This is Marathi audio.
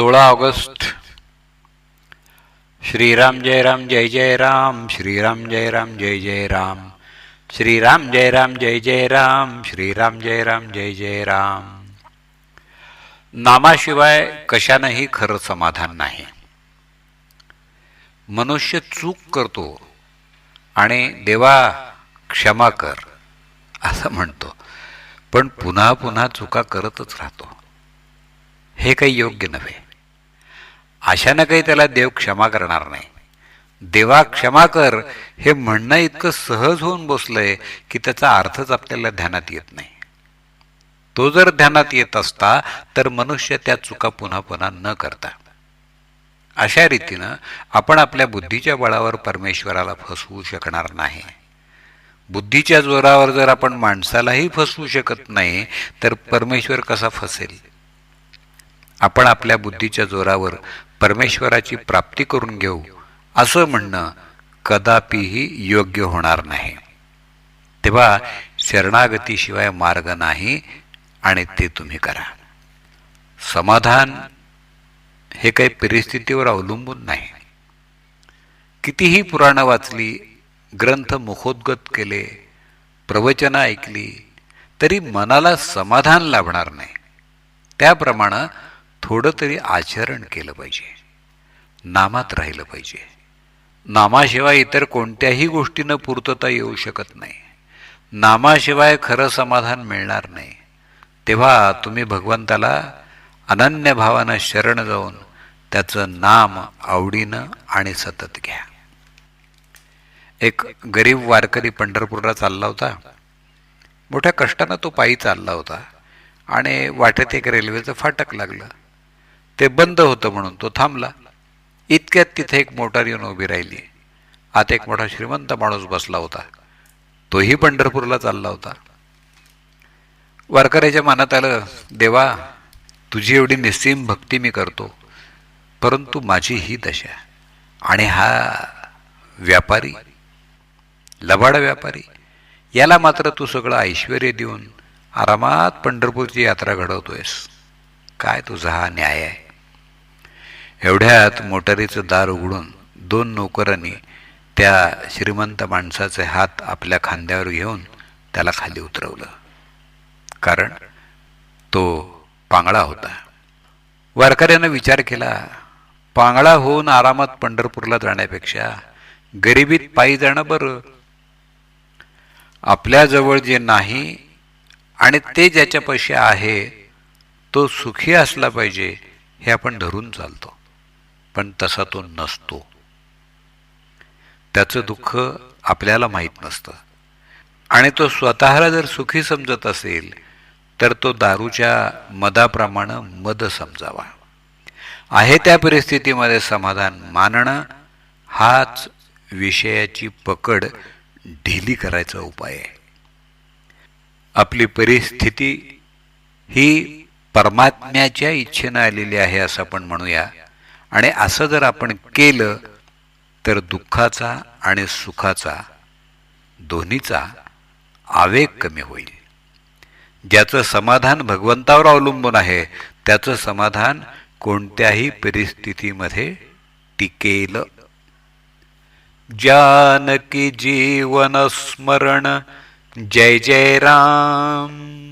सोळा ऑगस्ट. श्रीराम जय राम जय जय राम श्रीराम जय राम जय जय राम. श्रीराम जय राम जय जय राम श्रीराम जय राम जय जय राम. नामाशिवाय कशानंही खरं समाधान नाही. मनुष्य चूक करतो आणि देवा क्षमा कर असं म्हणतो. पण पुन्हा पुन्हा चुका करतच राहतो. हे काही योग्य नव्हे. अशानं काही त्याला देव क्षमा करणार नाही. देवा क्षमा कर हे म्हणणं इतकं सहज होऊन बसलंय की त्याचा अर्थच आपल्याला ध्यानात येत नाही. तो जर ध्यानात येत असता तर मनुष्य त्या चुका पुन्हा पुन्हा न करता. अशा रीतीनं आपण आपल्या बुद्धीच्या बळावर परमेश्वराला फसवू शकणार नाही. बुद्धीच्या जोरावर जर आपण माणसालाही फसवू शकत नाही तर परमेश्वर कसा फसेल? आपण आपल्या बुद्धीच्या जोरावर परमेश्वराची प्राप्ती करून घेऊ असं म्हणणं कदापिही योग्य होणार नाही. तेव्हा शरणागतीशिवाय मार्ग नाही आणि ते तुम्ही करा. समाधान हे काही परिस्थितीवर अवलंबून नाही. कितीही पुराणं वाचली ग्रंथ मुखोद्गत केले प्रवचनं ऐकली तरी मनाला समाधान लाभणार नाही. त्याप्रमाणे थोडं तरी आचरण केलं पाहिजे. नामात राहिलं पाहिजे. नामाशिवाय इतर कोणत्याही गोष्टीनं पूर्तता येऊ शकत नाही. नामाशिवाय खरं समाधान मिळणार नाही. तेव्हा तुम्ही भगवंताला अनन्य भावानं शरण जाऊन त्याचं नाम आवडीनं आणि सतत घ्या. एक गरीब वारकरी पंढरपूरला चालला होता. मोठ्या कष्टानं तो पायी चालला होता आणि वाटेत एक रेल्वेचं फाटक लागलं. ते बंद होतं म्हणून तो थांबला. इतक्यात तिथे एक मोटार येऊन उभी राहिली. आत एक मोठा श्रीमंत माणूस बसला होता. तोही पंढरपूरला चालला होता. वारकऱ्याच्या मनात आलं देवा तुझी एवढी निस्सीम भक्ती मी करतो परंतु माझी ही दशा आणि हा व्यापारी लबाड व्यापारी याला मात्र तू सगळं ऐश्वर देऊन आरामात पंढरपूरची यात्रा घडवतोयस. काय तुझा हा न्याय आहे? एवढ्यात मोटारीचं दार उघडून दोन नोकरांनी त्या श्रीमंत माणसाचे हात आपल्या खांद्यावर घेऊन त्याला खाली उतरवलं. कारण तो पांगळा होता. वारकऱ्यानं विचार केला पांगळा होऊन आरामात पंढरपूरला जाण्यापेक्षा गरिबीत पायी जाणं बरं. आपल्याजवळ जे नाही आणि ते ज्याच्यापाशी आहे तो सुखी असला पाहिजे हे आपण धरून चालतो. पण तसा तो नसतो. त्याचं दुःख आपल्याला माहीत नसतं. आणि तो स्वतःला जर सुखी समजत असेल तर तो दारूच्या मदाप्रमाणे मद समजावा. आहे त्या परिस्थितीमध्ये समाधान मानणं हाच विषयाची पकड ढिली करायचा उपाय आहे. आपली परिस्थिती ही परमात्म्याच्या इच्छेनं आलेली आहे असं आपण म्हणूया. आणि असं जर आपण केलं तर दुःखाचा आणि सुखाचा दोन्हीचा आवेग कमी होईल. ज्याचं समाधान भगवंतावर अवलंबून आहे त्याचं समाधान कोणत्याही परिस्थितीमध्ये टिकेल. जानकी जीवन स्मरण जय जय राम.